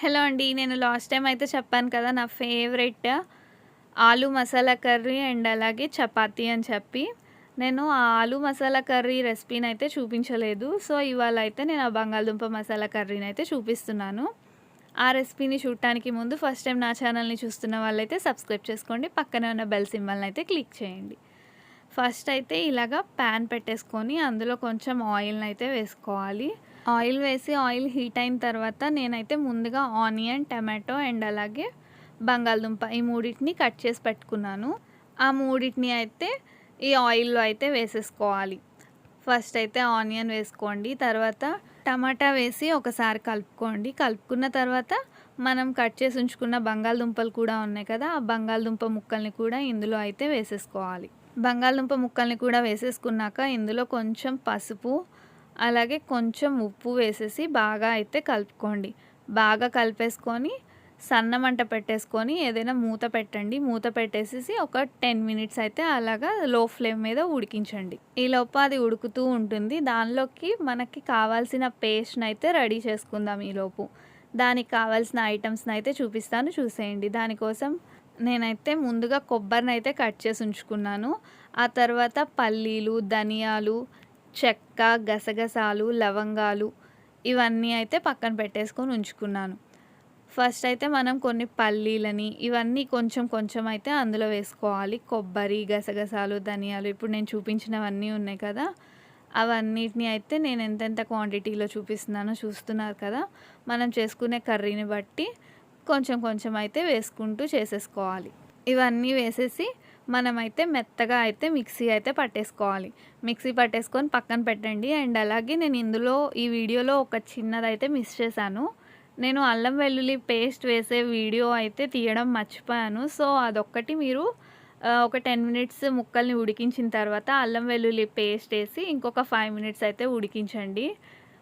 Hello అండి నేను last time అయితే చెప్పాను కదా నా ఫేవరెట్ ఆలు మసాలా కర్రీ అండ్ అలాగే చపాతీ అని చెప్పి. నేను ఆ ఆలు మసాలా కర్రీ రెసిపీని అయితే చూపించలేదు. సో ఇవాళ అయితే నేను ఆ బంగాళదుంప మసాలా కర్రీని అయితే చూపిస్తున్నాను. ఆ రెసిపీని చూడటానికి ముందు ఫస్ట్ టైం నా ఛానల్ని చూస్తున్న వాళ్ళైతే సబ్స్క్రైబ్ చేసుకోండి. పక్కనే ఉన్న బెల్ సింబల్ని అయితే క్లిక్ చేయండి. ఫస్ట్ అయితే ఇలాగా ప్యాన్ పెట్టేసుకొని అందులో కొంచెం ఆయిల్ని అయితే వేసుకోవాలి. ఆయిల్ వేసి ఆయిల్ హీట్ అయిన తర్వాత నేనైతే ముందుగా ఆనియన్ టమాటో అండ్ అలాగే బంగాళదుంప ఈ మూడింటిని కట్ చేసి పెట్టుకున్నాను. ఆ మూడింటిని అయితే ఈ ఆయిల్లో అయితే వేసేసుకోవాలి. ఫస్ట్ అయితే ఆనియన్ వేసుకోండి తర్వాత టమాటా వేసి ఒకసారి కలుపుకోండి. కలుపుకున్న తర్వాత మనం కట్ చేసి ఉంచుకున్న బంగాళదుంపలు కూడా ఉన్నాయి కదా ఆ బంగాళదుంప ముక్కల్ని కూడా ఇందులో అయితే వేసేసుకోవాలి. బంగాళదుంప ముక్కల్ని కూడా వేసేసుకున్నాక ఇందులో కొంచెం పసుపు అలాగే కొంచెం ఉప్పు వేసేసి బాగా అయితే కలుపుకోండి. బాగా కలిపేసుకొని సన్న మంట పెట్టేసుకొని ఏదైనా మూత పెట్టండి. మూత పెట్టేసేసి ఒక టెన్ మినిట్స్ అయితే అలాగా లో ఫ్లేమ్ మీద ఉడికించండి. ఈ లోపు అది ఉడుకుతూ ఉంటుంది. దానిలోకి మనకి కావాల్సిన పేస్ట్ని అయితే రెడీ చేసుకుందాం ఈలోపు దానికి కావాల్సిన ఐటమ్స్ని అయితే చూపిస్తాను. చూసేయండి. దానికోసం నేనైతే ముందుగా కొబ్బరిని అయితే కట్ చేసి ఉంచుకున్నాను. ఆ తర్వాత పల్లీలు ధనియాలు చెక్క గసగసాలు లవంగాలు ఇవన్నీ అయితే పక్కన పెట్టేసుకొని ఉంచుకున్నాను. ఫస్ట్ అయితే మనం కొన్ని పల్లీలని ఇవన్నీ కొంచెం కొంచెం అయితే అందులో వేసుకోవాలి. కొబ్బరి గసగసాలు ధనియాలు ఇప్పుడు నేను చూపించినవన్నీ ఉన్నాయి కదా. అవన్నిటిని అయితే నేను ఎంతెంత క్వాంటిటీలో చూపిస్తున్నానో చూస్తున్నారు కదా. మనం చేసుకునే కర్రీని బట్టి కొంచెం కొంచెం అయితే వేసుకుంటూ చేసేసుకోవాలి. ఇవన్నీ వేసేసి మనమైతే మెత్తగా అయితే మిక్సీ అయితే పట్టేసుకోవాలి. మిక్సీ పట్టేసుకొని పక్కన పెట్టండి. అండ్ అలాగే నేను ఇందులో ఈ వీడియోలో ఒక చిన్నదైతే మిస్ చేశాను. నేను అల్లం వెల్లుల్లి పేస్ట్ వేసే వీడియో అయితే తీయడం మర్చిపోయాను. సో అదొక్కటి మీరు ఒక టెన్ మినిట్స్ ముక్కల్ని ఉడికించిన తర్వాత అల్లం వెల్లుల్లి పేస్ట్ వేసి ఇంకొక ఫైవ్ మినిట్స్ అయితే ఉడికించండి.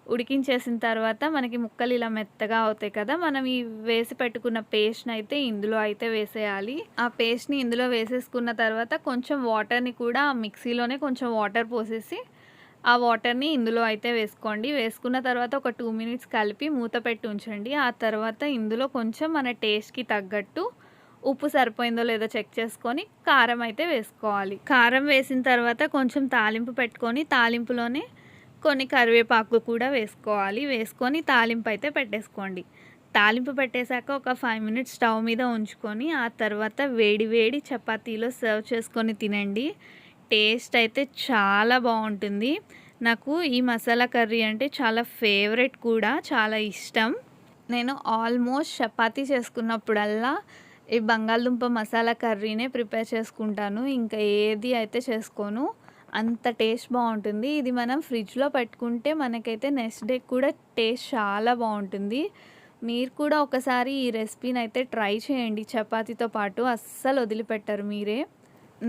ఉడికించేసిన తర్వాత మనకి ముక్కలు ఇలా మెత్తగా అవుతాయి కదా మనం ఈ వేసి పెట్టుకున్న పేస్ట్ని అయితే ఇందులో అయితే వేసేయాలి. ఆ పేస్ట్ని ఇందులో వేసేసుకున్న తర్వాత కొంచెం వాటర్ని కూడా మిక్సీలోనే కొంచెం వాటర్ పోసేసి ఆ వాటర్ని ఇందులో అయితే వేసుకోండి. వేసుకున్న తర్వాత ఒక టూ మినిట్స్ కలిపి మూత పెట్టి ఉంచండి. ఆ తర్వాత ఇందులో కొంచెం మన టేస్ట్కి తగ్గట్టు ఉప్పు సరిపోయిందో లేదో చెక్ చేసుకొని కారం అయితే వేసుకోవాలి. కారం వేసిన తర్వాత కొంచెం తాలింపు పెట్టుకొని తాలింపులోనే కొన్ని కరివేపాకు కూడా వేసుకోవాలి. వేసుకొని తాలింపు అయితే పెట్టేసుకోండి. తాలింపు పెట్టేశాక ఒక ఫైవ్ మినిట్స్ స్టవ్ మీద ఉంచుకొని ఆ తర్వాత వేడి వేడి చపాతీలో సర్వ్ చేసుకొని తినండి. టేస్ట్ అయితే చాలా బాగుంటుంది. నాకు ఈ మసాలా కర్రీ అంటే చాలా ఫేవరెట్ కూడా చాలా ఇష్టం. నేను ఆల్మోస్ట్ చపాతీ చేసుకున్నప్పుడల్లా ఈ బంగాళదుంప మసాలా కర్రీనే ప్రిపేర్ చేసుకుంటాను. ఇంకా ఏది అయితే చేసుకోను అంత టేస్ట్ బాగుంటుంది. ఇది మనం ఫ్రిడ్జ్లో పెట్టుకుంటే మనకైతే నెక్స్ట్ డే కూడా టేస్ట్ చాలా బాగుంటుంది. మీరు కూడా ఒకసారి ఈ రెసిపీని అయితే ట్రై చేయండి. చపాతీతో పాటు అస్సలు వదిలిపెట్టరు మీరే.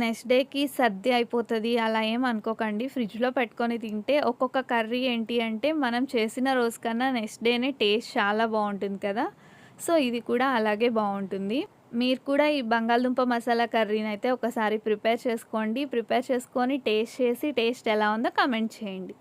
నెక్స్ట్ డేకి సర్ది అయిపోతుంది. అలా ఏం అనుకోకండి. ఫ్రిడ్జ్లో పెట్టుకొని తింటే ఒక్కొక్క కర్రీ ఏంటి అంటే మనం చేసిన రోజు కన్నా నెక్స్ట్ డేనే టేస్ట్ చాలా బాగుంటుంది కదా. సో ఇది కూడా అలాగే బాగుంటుంది. మీరు కూడా ఈ బంగాళదుంప మసాలా కర్రీని అయితే ఒకసారి ప్రిపేర్ చేసుకోండి. ప్రిపేర్ చేసుకొని టేస్ట్ చేసి టేస్ట్ ఎలా ఉందో కమెంట్ చేయండి.